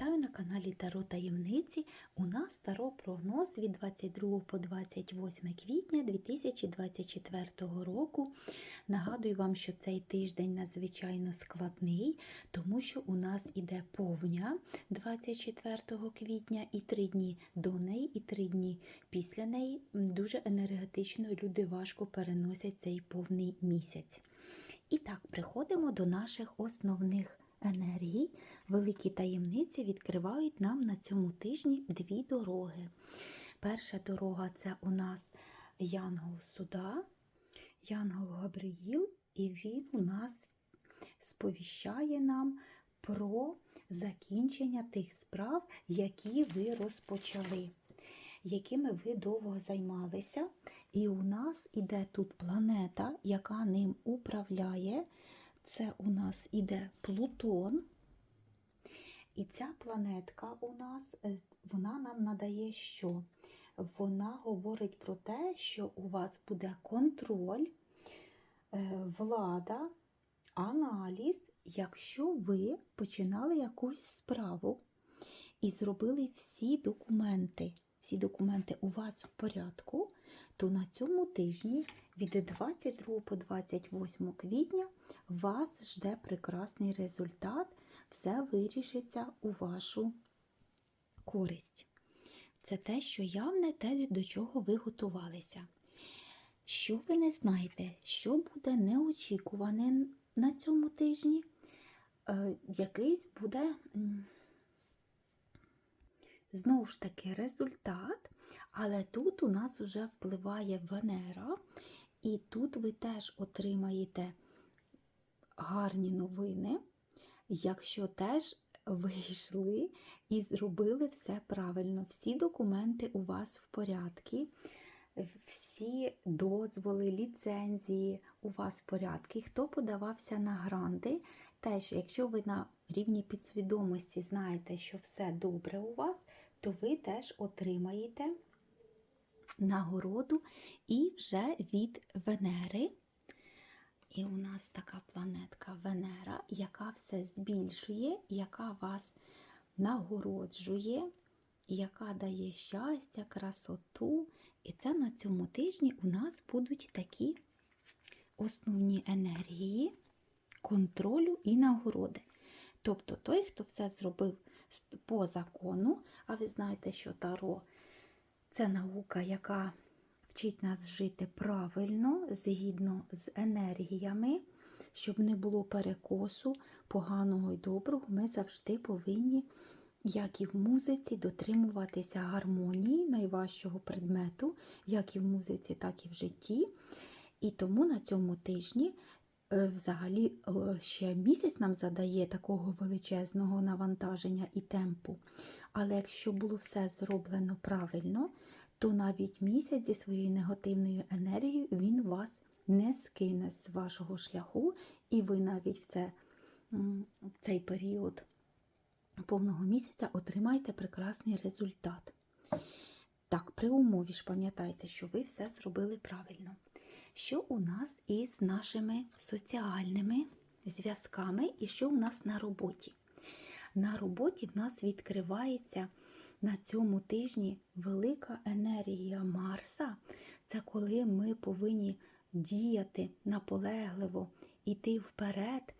Вітаю на каналі Таро Таємниці. У нас Таро прогноз від 22 по 28 квітня 2024 року. Нагадую вам, що цей тиждень надзвичайно складний, тому що у нас іде повня 24 квітня і три дні до неї, і три дні після неї. Дуже енергетично люди важко переносять цей повний місяць. І так, приходимо до наших основних енергій. Великі таємниці відкривають нам на цьому тижні дві дороги. Перша дорога це у нас Янгол Суда, Янгол Габриїл, і він у нас сповіщає нам про закінчення тих справ, які ви розпочали, якими ви довго займалися. І у нас іде тут планета, яка ним управляє. Це у нас іде Плутон. І ця планетка у нас, е, вона нам надає що? Вона говорить про те, що у вас буде контроль, е, влада, аналіз, якщо ви починали якусь справу і зробили всі документи. Всі документи у вас в порядку, то на цьому тижні від 22 по 28 квітня вас жде прекрасний результат, все вирішиться у вашу користь. Це те, що явне, те, до чого ви готувалися. Що ви не знаєте, що буде неочікуване на цьому тижні, е, якийсь буде знову ж таки результат, але тут у нас вже впливає Венера, і тут ви теж отримаєте гарні новини, якщо теж ви йшли і зробили все правильно. Всі документи у вас в порядку, всі дозволи, ліцензії у вас в порядку. Хто подавався на гранти, теж, якщо ви на рівні підсвідомості знаєте, що все добре у вас, то ви теж отримаєте нагороду і вже від Венери. І у нас така планетка Венера, яка все збільшує, яка вас нагороджує, яка дає щастя, красоту. І це на цьому тижні у нас будуть такі основні енергії контролю і нагороди. Тобто той, хто все зробив по закону, а ви знаєте, що Таро це наука, яка вчить нас жити правильно, згідно з енергіями, щоб не було перекосу, поганого і доброго, ми завжди повинні, як і в музиці, дотримуватися гармонії найважчого предмету, як і в музиці, так і в житті. І тому на цьому тижні взагалі ще місяць нам задає такого величезного навантаження і темпу. Але якщо було все зроблено правильно, то навіть місяць зі своєю негативною енергією він вас не скине з вашого шляху, і ви навіть в, це, в цей період повного місяця отримаєте прекрасний результат. Так, при умові ж пам'ятайте, що ви все зробили правильно що у нас із нашими соціальними зв'язками і що у нас на роботі. На роботі в нас відкривається на цьому тижні велика енергія Марса. Це коли ми повинні діяти наполегливо, йти вперед.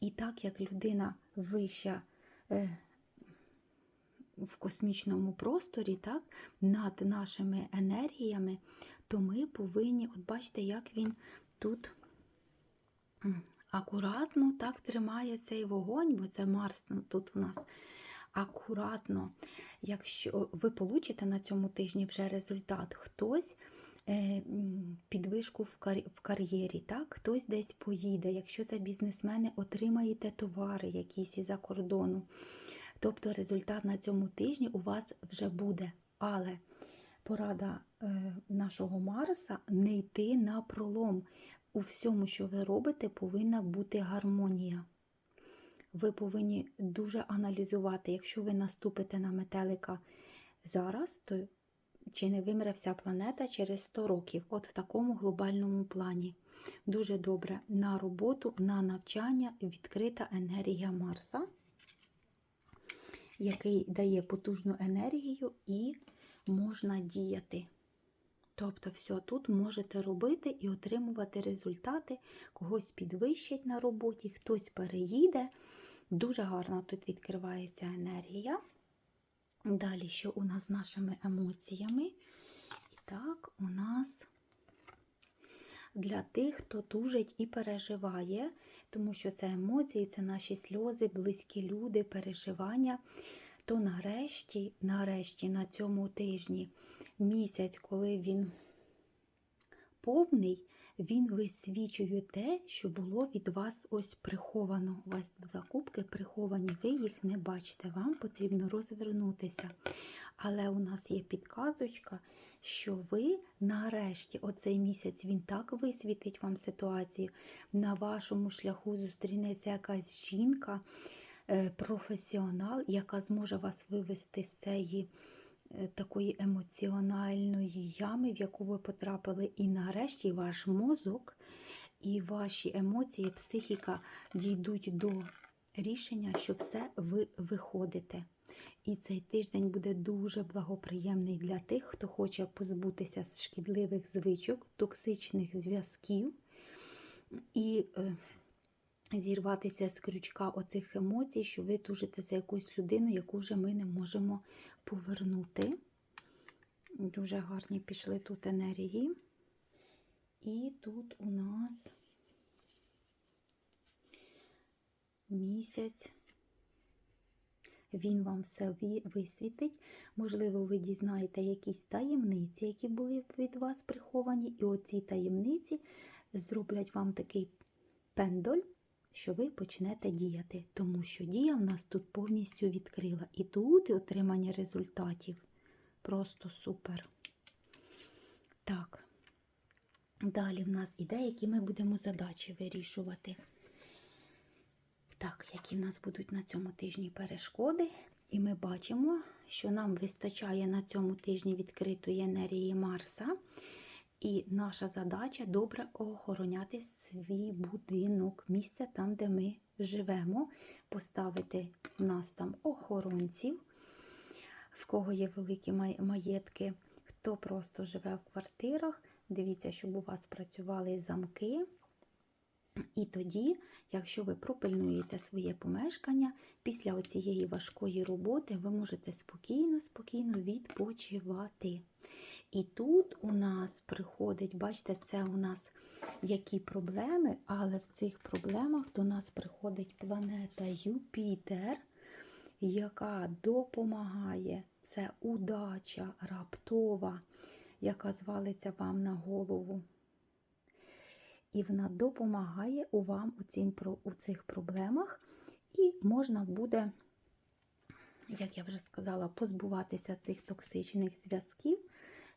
І так як людина вища е, в космічному просторі, так, над нашими енергіями, то ми повинні, от бачите, як він тут акуратно так тримає цей вогонь, бо це Марс тут в нас. Акуратно, якщо ви получите на цьому тижні вже результат, хтось е, підвишку в кар'єрі, так? хтось десь поїде, якщо це бізнесмени, отримаєте товари якісь із-за кордону. Тобто результат на цьому тижні у вас вже буде. Але порада нашого Марса не йти на пролом. У всьому, що ви робите, повинна бути гармонія. Ви повинні дуже аналізувати, якщо ви наступите на метелика зараз, то чи не вимре вся планета через 100 років, от в такому глобальному плані. Дуже добре на роботу, на навчання відкрита енергія Марса. який дає потужну енергію і можна діяти. Тобто, все тут можете робити і отримувати результати, когось підвищать на роботі, хтось переїде. Дуже гарно тут відкривається енергія. Далі, що у нас з нашими емоціями? І так, у нас для тих, хто тужить і переживає, тому що це емоції, це наші сльози, близькі люди, переживання. То нарешті, нарешті, на цьому тижні, місяць, коли він повний, він висвічує те, що було від вас ось приховано. У вас два кубки приховані, ви їх не бачите, вам потрібно розвернутися. Але у нас є підказочка, що ви нарешті, оцей місяць, він так висвітить вам ситуацію. На вашому шляху зустрінеться якась жінка, професіонал, яка зможе вас вивести з цієї е, такої емоціональної ями, в яку ви потрапили, і нарешті ваш мозок і ваші емоції, психіка дійдуть до рішення, що все ви виходите. І цей тиждень буде дуже благоприємний для тих, хто хоче позбутися шкідливих звичок, токсичних зв'язків і е, зірватися з крючка оцих емоцій, що ви тужите за якусь людину, яку вже ми не можемо повернути. Дуже гарні пішли тут енергії. І тут у нас місяць. Він вам все висвітить. Можливо, ви дізнаєте якісь таємниці, які були від вас приховані, і оці таємниці зроблять вам такий пендоль, що ви почнете діяти. Тому що дія в нас тут повністю відкрила. І тут отримання результатів просто супер. Так. Далі в нас іде, які ми будемо задачі вирішувати. Так, які в нас будуть на цьому тижні перешкоди. І ми бачимо, що нам вистачає на цьому тижні відкритої енергії Марса. І наша задача добре охороняти свій будинок, місце там, де ми живемо, поставити в нас там охоронців, в кого є великі маєтки, хто просто живе в квартирах. Дивіться, щоб у вас працювали замки. І тоді, якщо ви пропильнуєте своє помешкання, після цієї важкої роботи ви можете спокійно, спокійно відпочивати. І тут у нас приходить, бачите, це у нас які проблеми, але в цих проблемах до нас приходить планета Юпітер, яка допомагає. Це удача раптова, яка звалиться вам на голову і вона допомагає вам у, про- у цих проблемах, і можна буде, як я вже сказала, позбуватися цих токсичних зв'язків.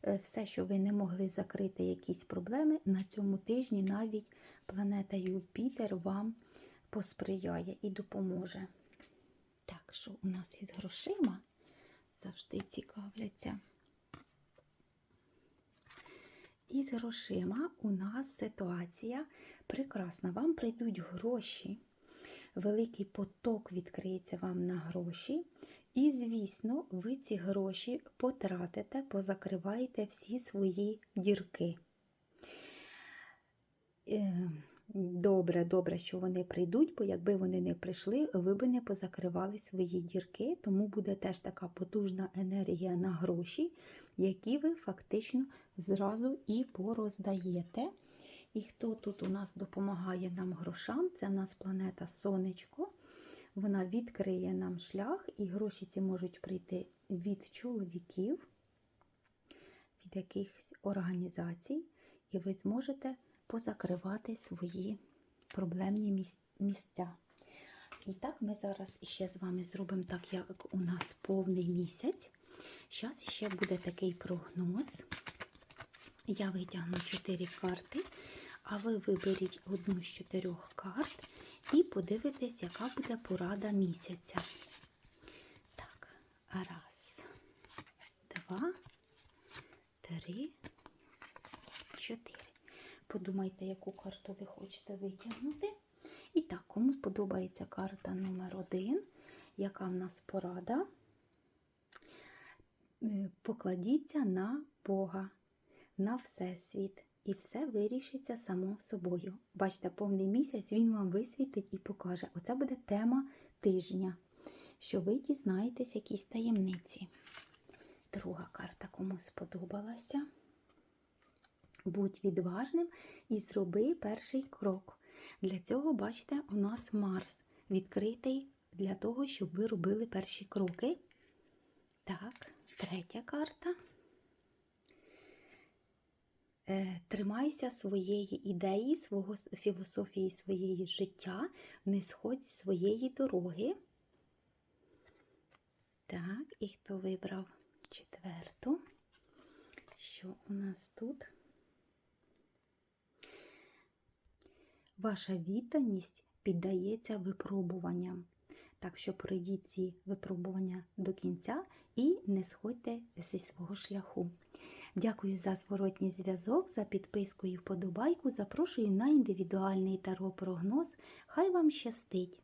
Е, Все, що ви не могли закрити якісь проблеми, на цьому тижні навіть планета Юпітер вам посприяє і допоможе. Так, що у нас із грошима завжди цікавляться. І з грошима у нас ситуація прекрасна. Вам прийдуть гроші, великий поток відкриється вам на гроші. І, звісно, ви ці гроші потратите, позакриваєте всі свої дірки. Добре, добре, що вони прийдуть, бо якби вони не прийшли, ви би не позакривали свої дірки, тому буде теж така потужна енергія на гроші, які ви фактично зразу і пороздаєте. І хто тут у нас допомагає нам грошам? Це в нас планета Сонечко. Вона відкриє нам шлях, і гроші ці можуть прийти від чоловіків, від якихось організацій, і ви зможете позакривати свої проблемні місця. І так ми зараз іще з вами зробимо так, як у нас повний місяць. Зараз ще буде такий прогноз. Я витягну 4 карти, а ви виберіть одну з чотирьох карт і подивитесь, яка буде порада місяця. Так, раз, два, три, чотири. Подумайте, яку карту ви хочете витягнути. І так, кому подобається карта номер один, яка в нас порада? Е, Покладіться на Бога, на Всесвіт, і все вирішиться само собою. Бачите, повний місяць він вам висвітить і покаже. Оце буде тема тижня, що ви дізнаєтесь якісь таємниці. Друга карта кому сподобалася. Будь відважним і зроби перший крок. Для цього, бачите, у нас Марс відкритий для того, щоб ви робили перші кроки. Так, третя карта. Е, Тримайся своєї ідеї, свого філософії своєї життя, не сходь з своєї дороги. Так, і хто вибрав четверту? Що у нас тут? Ваша відданість піддається випробуванням. Так що пройдіть ці випробування до кінця і не сходьте зі свого шляху. Дякую за зворотній зв'язок, за підписку і вподобайку. Запрошую на індивідуальний таро прогноз. Хай вам щастить!